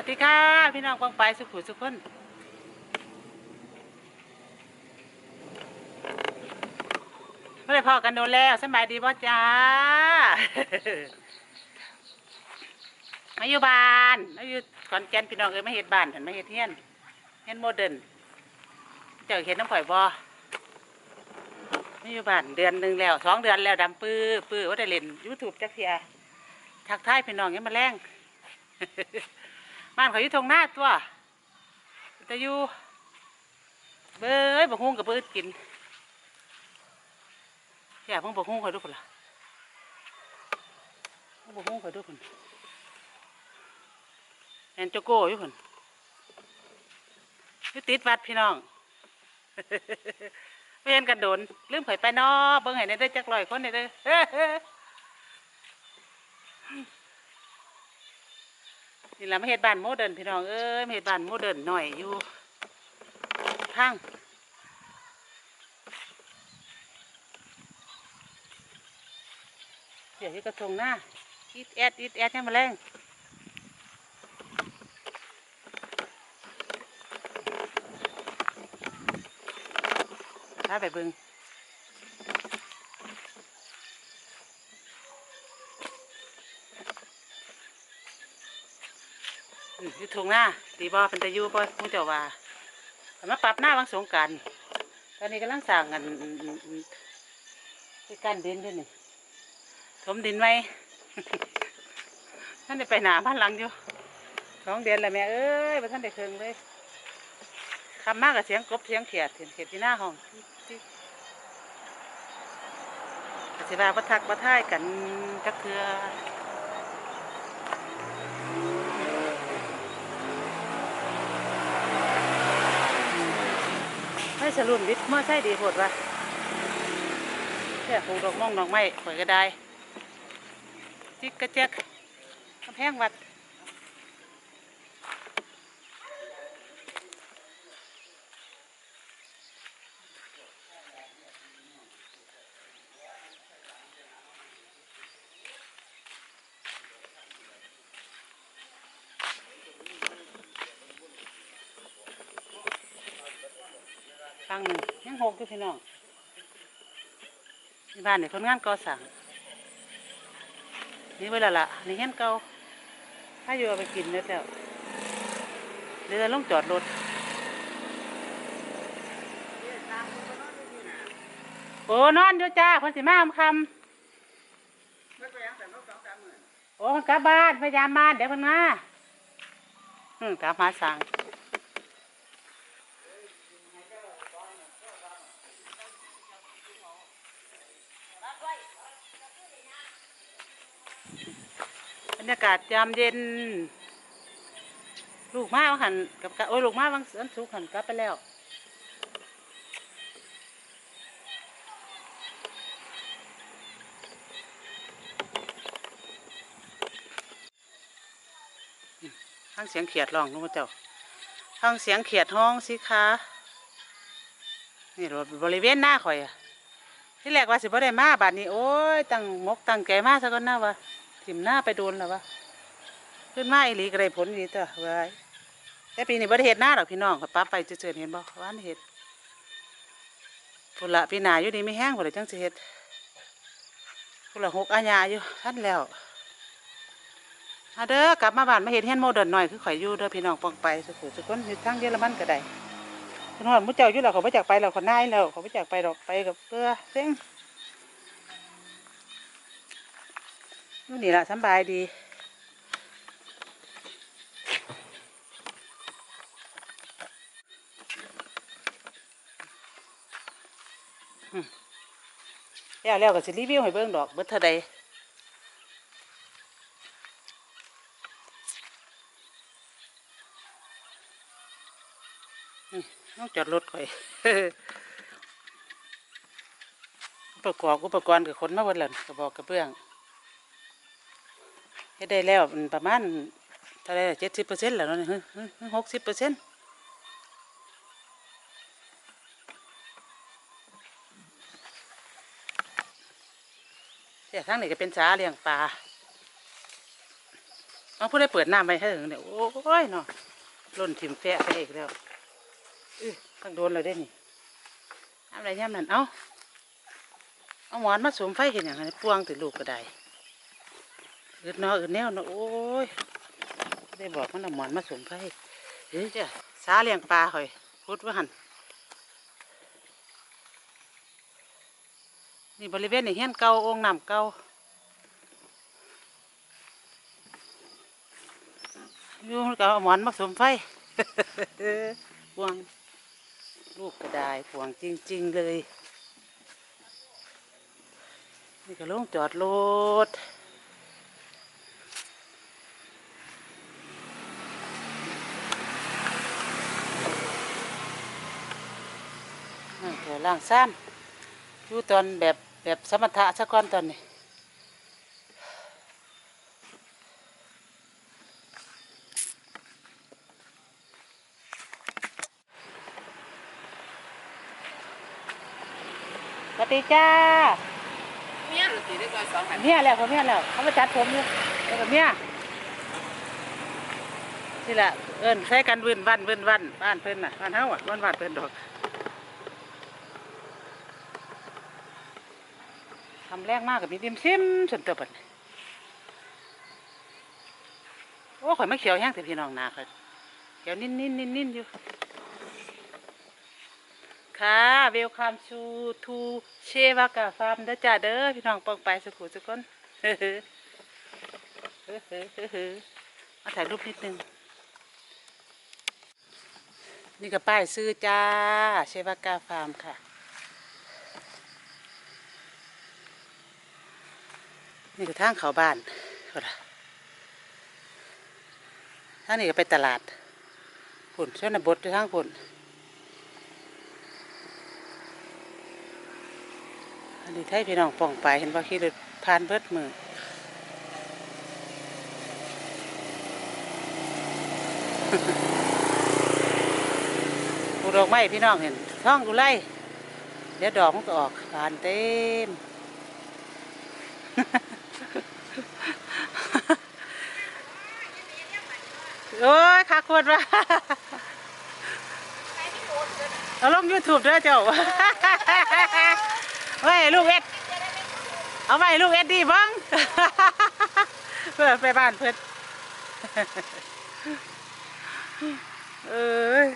วัสดีค่ะ พี่น้องกองไปสุขุมสุขคนไม่ได้พอกันโดนแล้วสบายดีบ่จ้า มาอยู่บ้านมาอยู่ขอนแก่นพี่น้องเอ้ยมาเฮ็ดบ้านเห็นมาเฮ็ดเฮียนเฮียนโมเดิร์นเจ้าเห็นน้ำข่อยบ่มาอยู่บ้านเดือนหนึ่งแล้วสองเดือนแล้วดำปื้อปื้อว่าได้เล่นยูทูบจักเทียทักทายพี่น้องยังมาแรง บ้านเขาอยู่ทงหน้าตัวแต่อยู่เบ้ยบักฮุ้งกับเบิดกินอยากมึงบักฮุ้งคอยดูคนละบักฮุ้งคอยดูคนแอนโจโก้อยู่คนอยู่ติดวัดพี่น้องไม่เห็นกันโดนลืมข่อยไปนอเบิ่งให้ในได้จักลอยคนในได้อ นี่แหละมาเฮ็ดบ้านโมเดิร์นพี่น้องเอ้ยมาเฮ็ดบ้านโมเดิร์นหน่อยอยู่ทางเดี๋ยวที่กระทงหน้าอีดแอดอีดแอดให้มาแรงพาไปเบิ่ง อืมอยู่ทงหน้าตีบ่เป็นตะยูบ่คงเจ้าว่าแต่มาปรับหน้าบางสงการตอนนี้กำลังสร้างกันที่กั้นดินด้วยนี่ถมดินไว้ท่านได้ไปหนาบ้านหลังอยู่สองเดือนแล้วแม่เอ้ยท่านได้เคืองเลยคำมากกับเสียงกบเสียงเขียดเสียงเขียดที่หน้าห้องก็สิว่าบ่ทักบ่ทายกันจักเทือ ให้สรุนวิทย์มอใช่ดีโหดวะแค่คงดอกม่วงดอกไม้ข่อยก็ได้จิกกระเจ๊กกำแพงวัดังหนึ่งยังหกอยู่พี่น้องนี่บ้านนี่คนงานก่อสร้างนี่เวลาละนี่เห็นเก่าถ้าอยู่เอาไปกินแล้วแล้วเรือลงจอดรถโอ้นอนอยู่จ้าเพิ่นสิมาคำโอ้มันกลับบ้านพยายามบ้านเดี๋ยวเพิ่นมาอืมกลับมาสั่ง บรรยากาศยามเย็น ลูกมาบางหันกับกะโอ้ยลูกมาบางสันสุกหันกลับไปแล้วทั้งเสียงเขียดร้องนู้นเจ้าทั้งเสียงเขียดห้องสิคะนี่รถบริเวณหน้าข่อยอะ ที่แรกว่าสิบ่ได้มาบัดนี้โอ้ยตั้งมกตั้งแก่มาซะก่อนนะวะถิ่มหน้าไปโดนแล้ววะขึ้นมาอีหลีก็ได้ผลดีตัวเว้ยแต่ปีนี้บ่ได้เฮ็ดหน้าดอกพี่น้องก็ปรับไปเฉยๆเห็นบ่ว่านเฮ็ดพุ่นละปีหน้าอยู่นี่ไม่แห้งพุ่นละจังสิเฮ็ดพุ่นละหกอาญาอยู่ทันแล้วมาเด้อกลับมาบ้านมาเฮ็ดเฮียนโมเดิร์นหน่อยคือข่อยอยู่เด้อพี่น้องปองไปสุขุสุขคนอยู่ทางเยอรมันก็ได้ เพิ่นฮอดมู่เจ้าอยู่แล้วเขาบ่จักไปแล้วเขานายแล้วเขาบ่จักไปดอกไปกับเพื่อเซ็งอยู่นนี่ละสบายดีแล้วแล้วก็สิรีวิวให้เบิ่งดอกเบิดเท่าใดนี่ ต้องจอดรถก่อยอุปกรณ์อุปกรณ์กับคนมาเบิดแล้วกระบอกกระเบื้องเฮ็ดได้แล้วประมาณเท่าไรเจ็ดสิบเปอร์เซ็นต์แล้วเนาะหกสิบเปอร์เซ็นต์แต่ทั้งนี้ก็เป็นสาเลี้ยงปลาเอาผู้ได้เปิดน้ำไปให้ถึงเนี่ยโอ้ยเนาะล่นถิ่มแฟะไปอีกแล้ว อื้อตั้งโดนเลยได้นี่ทำอะไรย่ำนั่น เอาเอาหมอนมาสวมไฟเห็นอย่างไรปวงติลูกก็ได้อึดนาะอึดแนวนะโอ้ย ได้บอกมันเอาหมอนมาสวมไฟเฮ้ยจ้ะสาเลี้ยงปลาหอยพุดว่าหันนี่บริเวณนี่เฮียนเก่าองน้ำเก่าอยู่ก็เอาหมอนมาสวมไฟพวง ลูกกระไดายพวงจริง ๆ เลย นี่ก็ลงจอดรถเกิดล่างซ้ำอยู่ตอนแบบแบบสมถะสักก้อนตอนนี้ สวัสดีจ้าเมียหรือตีได้ก่อนสองหันเมียแล้วเขาเมียแล้วเขามาจัดผมอยู่แล้วก็เมียนี่แหละเอิ้นใช้กันวืนวันวืนวันบ้านเพิ่นน่ะบ้านเฮาอะบ้านบ้านเพิ่นดอกทำแรงมากกับมีติมซิมส่วนตัวเปิดโอ้ข่อยมาเขียวแห้งแต่พี่น้องนาค่ะเขียวนิ่นนิ่นนิ่นนิ่นอยู่ ค่ะเวลคัมชูทูเชวากาฟาร์มเด้อจ้าเด้อพี่น้องปองไปสุขุสุกคนเฮ้อเฮ้อเฮ้อเฮ้อมาถ่ายรูปนิดนึง นี่ก็ป้ายซื้อจ้า เชวากาฟาร์มค่ะนี่ก็ทางเขาบ้านเอาล่ะทางนี้ก็ไปตลาดผุ่นชนบทอยู่ทางผุน อันนี้ไทยพี่น้องป่องไปเห็นว่าขี่รถผ่านเบิดมือปลูกดอกไม้พี่น้องเห็นท้องกุไลเดี๋ยวดอกมันก็ออกบานเต็ม โอ้ยขาควรว่าเอาลงยูทูบด้วยเจ้า เฮ้ยลูกเอ็ด เอาไว้ลูกเอ็ดดีบ้างเพื่อไปบ้านเพื่อนเอ้ย